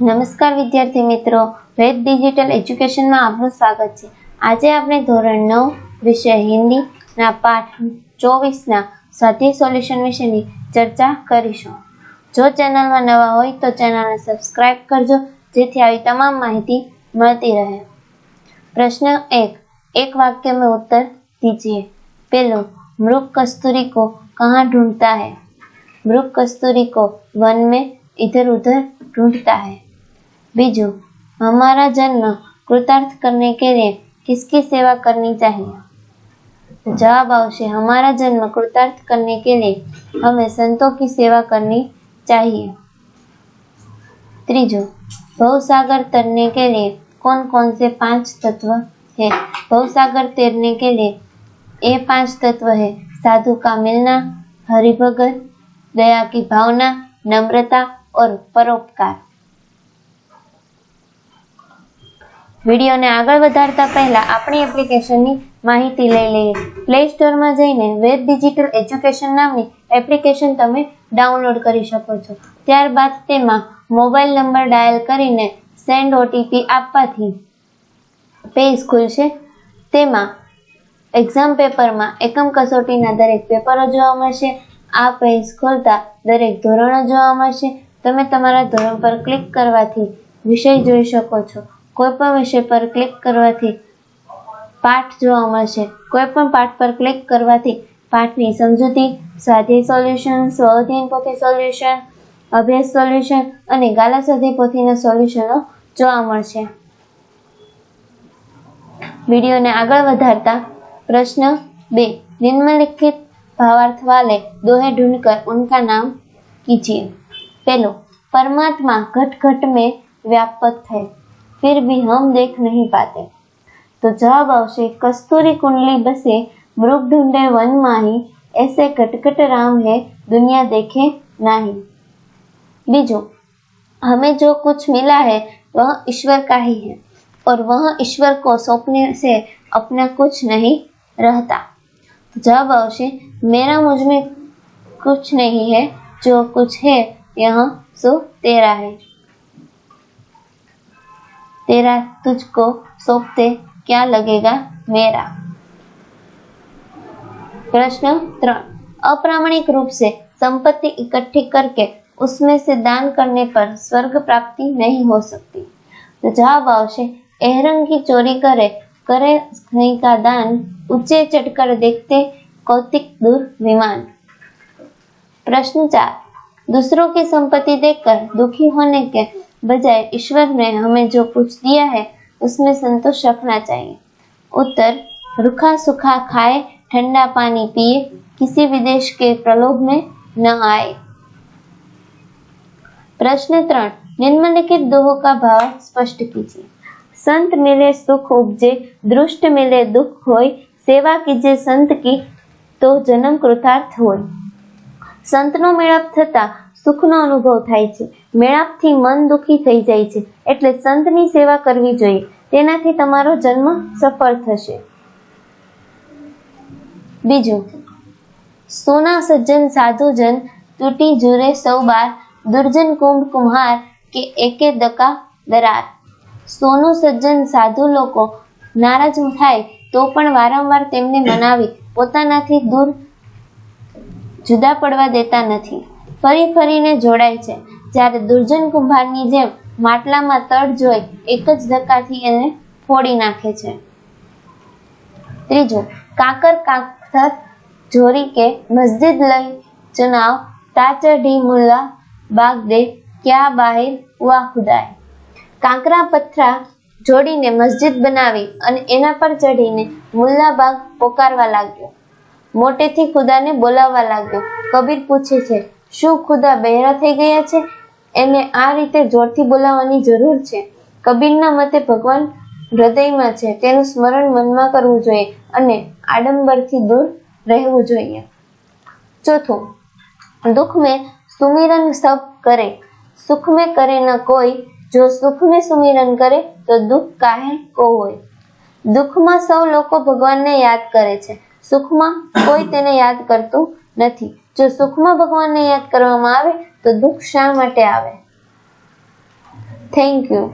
નમસ્કાર વિદ્યાર્થી મિત્રો. વેદ ડિજિટલ એજ્યુકેશનમાં આપનું સ્વાગત છે. આજે આપણે ધોરણ નવ, વિષય હિન્દીના પાઠ ચોવીસના સ્વાધ્યાય સોલ્યુશન વિશેની ચર્ચા કરીશું. જો ચેનલમાં નવા હોય તો ચેનલને સબસ્ક્રાઇબ કરજો, જેથી આવી તમામ માહિતી મળતી રહે. પ્રશ્ન એક. એક વાક્ય મેં ઉત્તર દીજીએ. પહેલું મૃગ કસ્તુરી કો કહા ઢૂંઢતા હૈ? મૃગ કસ્તુરી કો વન મેં इधर उधर ढूंढता है। बीजू, हमारा जन्म कृतार्थ करने के लिए किसकी सेवा करनी चाहिए? जवाब आवश्य हमारा जन्म कृतार्थ करने के लिए हमें संतों की सेवा करनी चाहिए। त्रिजो भवसागर तरने के लिए कौन कौन से पाँच तत्व है? भवसागर तैरने के लिए ये पाँच तत्व है। साधु का मिलना, हरिभगत, दया की भावना, नम्रता ઓર પરોપકાર. વિડીયોને આગળ વધારતા પહેલા આપણી એપ્લિકેશનની માહિતી લઈ લઈએ. પ્લે સ્ટોરમાં જઈને વેબ ડિજિટલ એજ્યુકેશન નામની એપ્લિકેશન તમે ડાઉનલોડ કરી શકો છો. ત્યારબાદ તેમાં મોબાઈલ નંબર ડાયલ કરીને સેન્ડ ઓટીપી આપવાથી પેજ ખુલશે. તેમાં એક્ઝામ પેપરમાં એકમ કસોટીના દરેક પેપરો જોવા મળશે. આ પેજ ખોલતા દરેક ધોરણો જોવા મળશે. તમે તમારા ધોરણ પર ક્લિક કરવાથી વિષય જોઈ શકો છો કોઈ પણ વિષય પર ક્લિક કરવાથી પાઠ જોવા મળશે કોઈ પણ પાઠ પર ક્લિક કરવાથી પાઠની સમજૂતી સ્વાધ્યાય સોલ્યુશન સ્વઅધ્યયન પોથી સોલ્યુશન અભ્યાસ સોલ્યુશન અને ગાલા સ્વાધ્યાય પોથીના સોલ્યુશનો જોવા મળશે વિડીયોને આગળ વધારતા प्रश्न बे निम्नलिखित भावार्थ वाले दोहे ढूंढकर उनका नाम कीजिए पहलो परमात्मा घट घट में व्यापक है फिर भी हम देख नहीं पाते तो जवाब आवश्य कस्तूरी कुंडली बसे मृग ढूंढे वन माही ऐसे घटघट राम है दुनिया देखे नहीं बीजो हमें जो कुछ मिला है वह ईश्वर का ही है और वह ईश्वर को सौंपने से अपना कुछ नहीं रहता जवाब आवश्य मेरा मुझमें कुछ नहीं है जो कुछ है यह, सो, तेरा है। तेरा तुझको सौंपते क्या लगेगा मेरा? प्रश्न त्रण। अप्रामाणिक रूप से संपत्ति इकट्ठी करके उसमें से दान करने पर स्वर्ग प्राप्ति नहीं हो सकती। तो जवाब आवश्य एहरंग की चोरी करे करे नहीं का दान, ऊँचे चढ़कर देखते कौतिक दूर विमान प्रश्न चार। दूसरों की संपत्ति देखकर दुखी होने के बजाय ईश्वर ने हमें जो कुछ दिया है, उसमें संतोष रखना चाहिए। उत्तर, रुखा सुखा खाए, ठंडा पानी पिए, किसी विदेश के प्रलोभ में न आए। प्रश्न त्रण, निम्नलिखित दोहों का भाव स्पष्ट कीजिए। संत मिले सुख उपजे, दुष्ट मिले दुख होय, सेवा कीजिए संत की तो जन्म कृतार्थ होय। સંતનો મેળાપ થતા સુખનો અનુભવ થાય છે. મેળાપથી મન દુખી થઈ જાય છે. એટલે સંતની સેવા કરવી જોઈએ. તેનાથી તમારો જન્મ સફળ થશે. બીજું, સોના સજ્જન સાધુજન તૂટી જુરે સૌ બાર, દુર્જન કુંભ કુમ્હાર કે એકે દકા દરાર. સોનું સજ્જન સાધુ લોકો નારાજ થાય તો પણ વારંવાર તેમને મનાવી પોતાનાથી દૂર જુદા પડવા દેતા નથી. ફરી ફરીને જોડાય છે. જ્યારે દુર્જન કુંભારની જેમ માટલામાં તડ જોઈ એક જ ધક્કાથી એને ફોડી નાખે છે. ત્રીજું, કાકર કાકર જોરી કે મસ્જિદ લઈ ચુનાવ તા ચઢી મુલ્લા બાગ દે ક્યાં બાહિર વા ખુદાય કાંકરા પથરા જોડીને મસ્જિદ બનાવી અને એના પર ચઢીને મુલ્લાબાગ પોકારવા લાગ્યો. મોટેથી ખુદાને બોલાવવા લાગ્યો. કબીર પૂછે છે, શું ખુદા બહેરા થઈ ગયા છે? એને આ રીતે જોરથી બોલાવવાની જરૂર છે? કબીરના મતે ભગવાન હૃદયમાં છે, તેનું સ્મરણ મનમાં કરવું જોઈએ અને આડંબરથી દૂર રહેવું જોઈએ. ચોથું દુઃખ મેં સુમિરન સબ કરે. સુખ મેં કરે ન કોઈ. જો સુખ મેં સુમિરન કરે, તો દુઃખ કાહે કો હોય. દુઃખમાં સૌ લોકો ભગવાનને યાદ કરે છે. સુખમાં કોઈ તેને યાદ કરતું નથી. જો સુખમાં ભગવાનને યાદ કરવામાં આવે, તો દુઃખ શા માટે આવે? Thank you